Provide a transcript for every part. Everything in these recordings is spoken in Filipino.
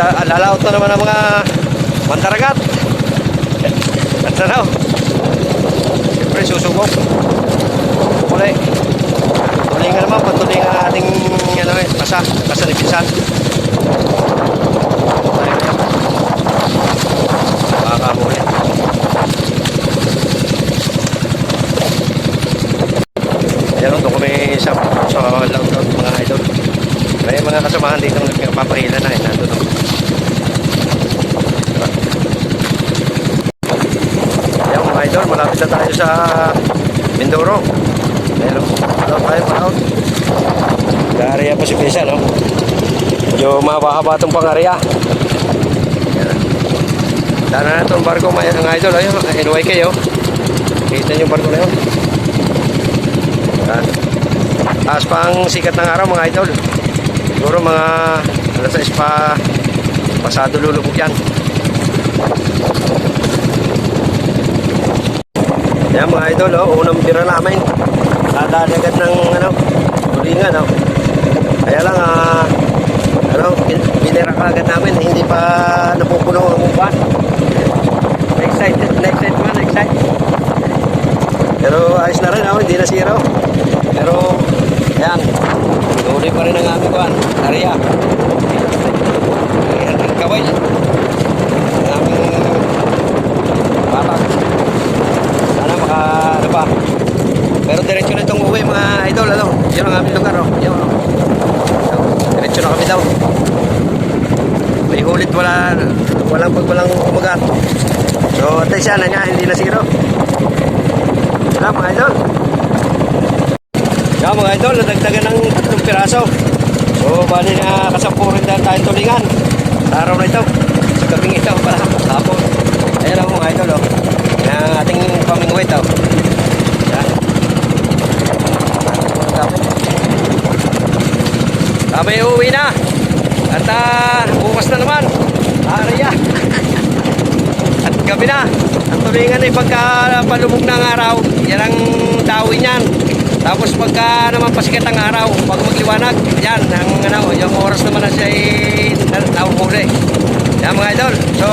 la- lalaot na naman ang mga mandaragat. At na raw. Siyempre susubok. Kulay. Tulingan naman, patulingan ang ating ano eh, pasa, pasa ni Pinsan. Makakahuli. Ayan, doon kami sa, sa lockdown mga idol. May mga kasamahan dito na nagpapahila na eh, nandun ako. Ayan idol, malapit na tayo sa Mindoro. Pero, ano tayo pa out? Gariya pa si Pisa, no? Medyo mahaba-haba itong pangariya. Dana na itong barko mga idol. Ayun, NYK, oh. Kita niyo yung barko na yun. Ayan. Taas pa ang sikat ng araw mga idol. Siguro mga alas 6 pa pasado lulubog yan. Yan mga idol, oh, unang tira namin. Dadaan agad ng ano, tulingan. Oh. Kaya lang, ah, ano, bin- binira ka agad namin. Hindi pa napupuno ang upan. Excited, excited man, excited. Pero ayos na rin, oh, hindi na zero. Pero, yan, huli pa rin ang aming kuhan, area. Ayan, ang kaway. Ang aming babag. Sana maka, ano pa. Pero uwi mga idol, ano. Yun ang aming lugar, oh. Yun, oh. Yun, Diretso na kami daw. May hulit wala, walang pag walang umagat. So, at least yan, nga, hindi na zero. Lang, mga idol. Yan mga idol, nadagdagan ng tatlong piraso. So, bali na kasampurin dahil tayong tulingan. Araw na ito. Sa gabing ito pala. Hapon. Ayan lang mga idol, oh. Ang ating pamingwit, oh. Yan. Kami uuwi na. At ah, bukas na naman. Araya. At gabi na. Ang tulingan ay pagka palubog ng araw, yan ang dawin yan. Tapos pagka naman pasikat ang araw, pag magliwanag, yan, ang ano, yung oras naman na siya ay na- nahuhuli. Yan mga idol. So,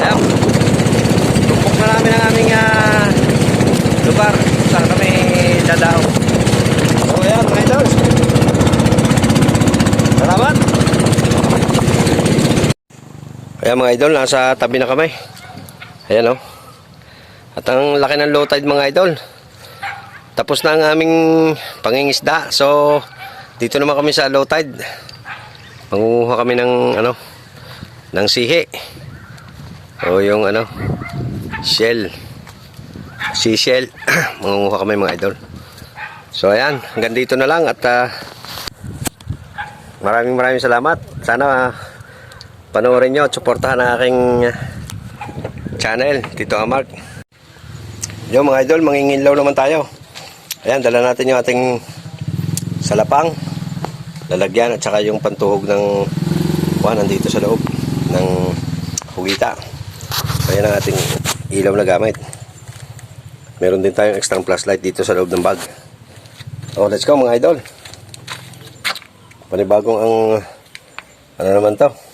yan. Tumpok na namin ang aming ah, lugar. Saan kami dadao. So, yan mga idol. Salamat. Kaya mga idol, nasa tabi na kami. Ayan o. At ang laki ng low tide mga idol. Tapos na ang aming pangingisda. So, dito naman kami sa low tide. Mangunguha kami ng ano, ng sihi. O yung ano, shell. Seashell. Mangunguha kami mga idol. So, ayan. Hanggang dito na lang at ah, maraming maraming salamat. Sana ah, panoorin nyo at suportahan ang aking channel, Tito Amark. Yo mga idol, manginginlaw naman tayo. Ayan, dala natin yung ating salapang, lalagyan at saka yung pantuhog ng kuha nandito sa loob ng hugita. Ayan ang ating ilaw na gamit. Meron din tayong extra flashlight dito sa loob ng bag. Oh, let's go mga idol. Panibagong ang ano naman to?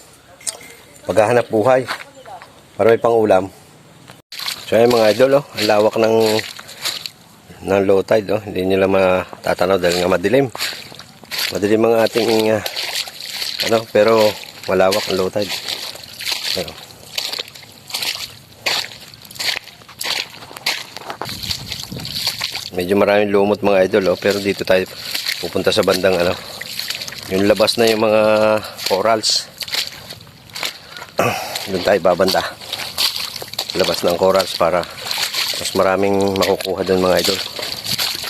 Paghahanap buhay para may pang ulam. So ayan mga idol, oh, ang lawak ng ng low tide, oh. hindi nila matatanaw dahil nga madilim. Madilim ang ating ah, ano, pero malawak ang low tide. Ayan. Medyo maraming lumot mga idol, oh, pero dito tayo pupunta sa bandang ano, yung labas na yung mga corals. Doon tayo babanda. Labas ng corals para mas maraming makukuha doon mga idol.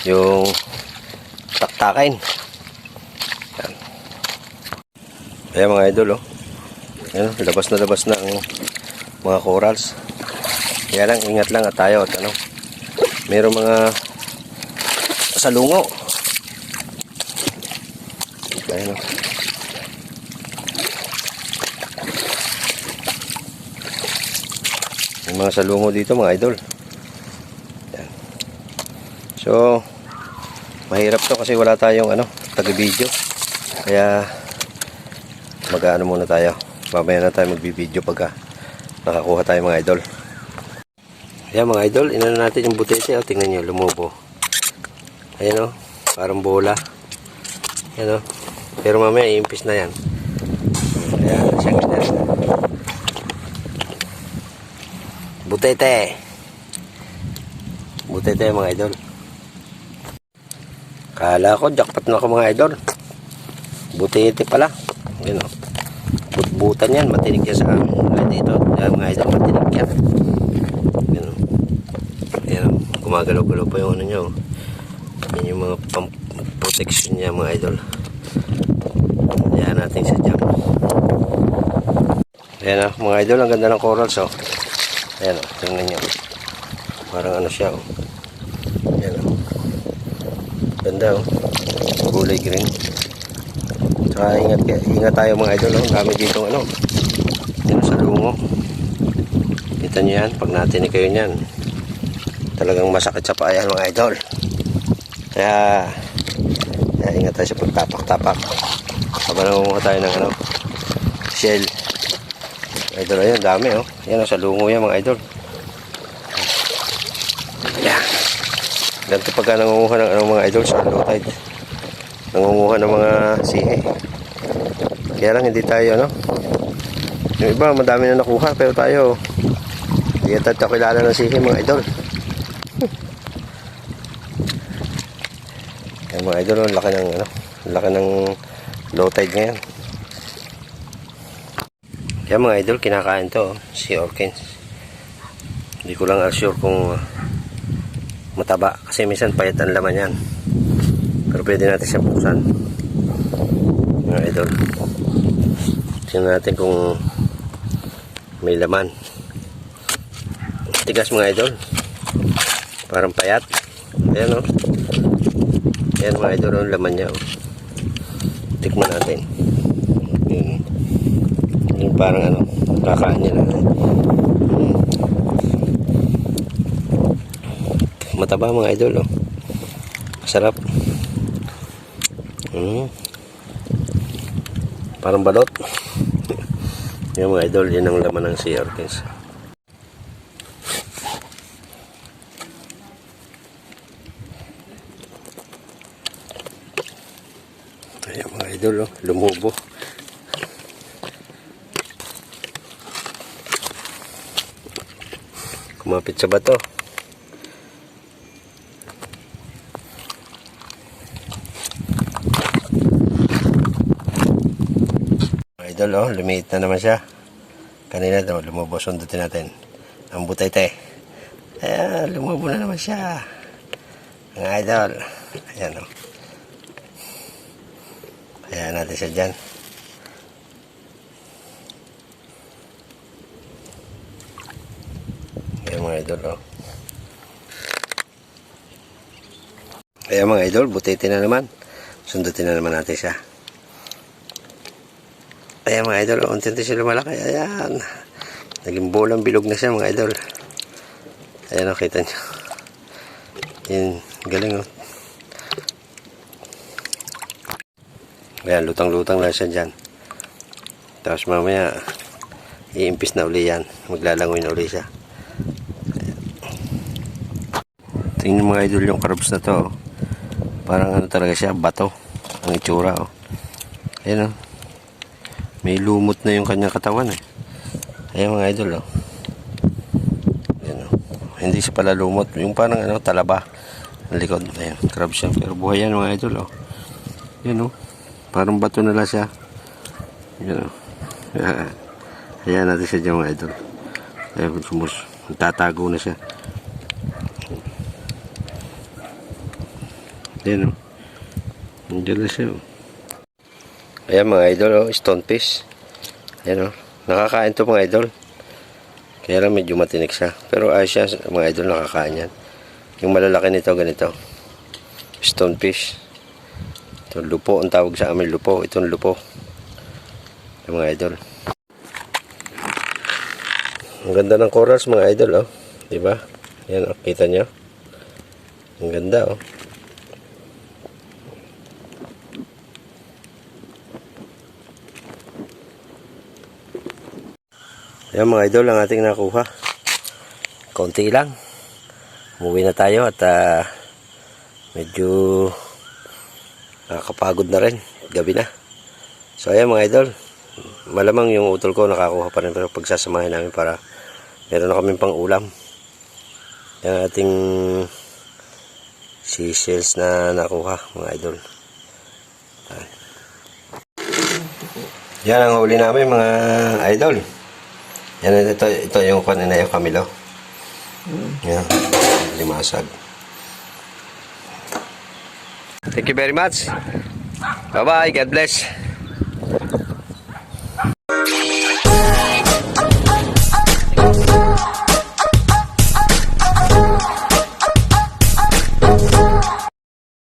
Yung taktakin. Yan. Ayan mga idol oh. Ayan, labas na labas na ang mga corals kaya lang ingat lang at tayo at ano mayroong mga salungo ayan oh mga salungo dito mga idol. Yan. So, mahirap to kasi wala tayong ano, taga-video. Kaya mag-ano muna tayo. Mamaya na tayo magbibideo pagka nakakuha tayo mga idol. Ayan mga idol, inano natin yung butete. Oh, tingnan nyo, lumubo. Ayan o, parang bola. Ayan o. Pero mamaya iimpis na yan. Ayan, siyang na. Butete. Butete mga idol. Kala ko, jackpot na ako mga idol. Butete pala. Ayan o. Butbutan yan, matinig yan sa amin. Dito, mga idol, matinig yan. Ayan o. Ayan o, gumagalaw-galaw pa yung ano nyo. Yan yung mga protection niya mga idol. Ayan natin sa jam. Ayan o, mga idol, ang ganda ng corals o. Ayan o, tingnan nyo. Parang ano siya o. Ayan o. Ganda o. Kulay green. Saka ingat, ingat tayo mga idol o. Dami dito ano. Yan o, sa lungo. Kita nyo yan, pag natin kayo niyan. Talagang masakit sa paa yan mga idol. Kaya, kaya ingat tayo sa pagtapak-tapak. Habang nangunguha tayo ng ano, shell. Idol, ayun, dami oh. Yan oh, sa lungo yan mga idol. Yan. Ganito pagka nangunguha ng ano, mga idol sa low tide. Nangunguha ng mga sihe. Kaya lang hindi tayo ano. Yung iba, madami na nakuha pero tayo hindi tayo kilala ng sihe mga idol. Yan mga idol, ang laki ng ano, laki ng low tide ngayon. Kaya mga idol, kinakain to, oh, si Orkins. Hindi ko lang sure kung uh, mataba kasi minsan payat ang laman yan. Pero pwede natin siya buksan. Mga idol. Tingnan natin kung may laman. Tigas mga idol. Parang payat. Ayan o. Oh. Ayan mga idol, ang laman niya. Oh. Tikman natin. Yun. Yung parang ano, kakaan niya lang. Hmm. Mataba mga idol, oh. Masarap. Hmm. Parang balot. Yung mga idol, yun ang laman ng sea orchins. Ayan mga idol, oh, lumubo. Kumapit sa bato. Idol, oh, lumiit na naman siya. Kanina daw, lumubo. Sundutin natin. Ang butete. Ayan, lumubo na naman siya. Mga idol. Ayan, oh. Ayan natin siya dyan. Ayan mga idol, oh. Ayan mga idol, butete na naman. Sundutin na naman natin siya. Ayan mga idol, oh, unti-unti siya lumalaki. Ayan. Naging bolang bilog na siya mga idol. Ayan, oh, kita nyo. Yan, galing, oh. Ayan, lutang-lutang lang siya dyan. Tapos mamaya, iimpis na uli yan. Maglalangoy na uli siya. Ayan. Tingnan mga idol yung crabs na to. oh. Parang ano talaga siya, bato. Ang itsura. Oh. Ayan oh. May lumot na yung kanyang katawan eh. Ayan mga idol oh. Ayan oh. Hindi siya pala lumot. Yung parang ano, talaba. Ang likod. Ayan, crab siya. Pero buhay yan mga idol oh. Ayan oh. Parang bato na lang siya. Ayan oh. Ayan natin siya dyan mga idol. Ayan, sumus. Tatago na siya. Ayan o. Nandiyan na siya o. Ayan mga idol o. Stone fish. Ayan o. Nakakain to mga idol. Kaya lang medyo matinik siya. Pero ayos siya mga idol nakakain yan. Yung malalaki nito ganito. Stone fish. Ito lupo ang tawag sa amin lupo. Itong lupo. Yung mga idol. Ang ganda ng corals mga idol oh. Diba? Yan oh. Kita nyo? Ang ganda oh. Yan mga idol ang ating nakuha. Konti lang. Umuwi na tayo at ah, medyo nakakapagod na rin. Gabi na. So ayan mga idol. Malamang yung utol ko nakakuha pa rin pero pagsasamahin namin para meron na kaming pang ulam. Yan ating seashells na nakuha mga idol. Ayan. Yan ang huli namin mga idol. Yan ito ito yung kanina yung Camilo. Yan. Limasag. Thank you very much. Bye-bye. God bless.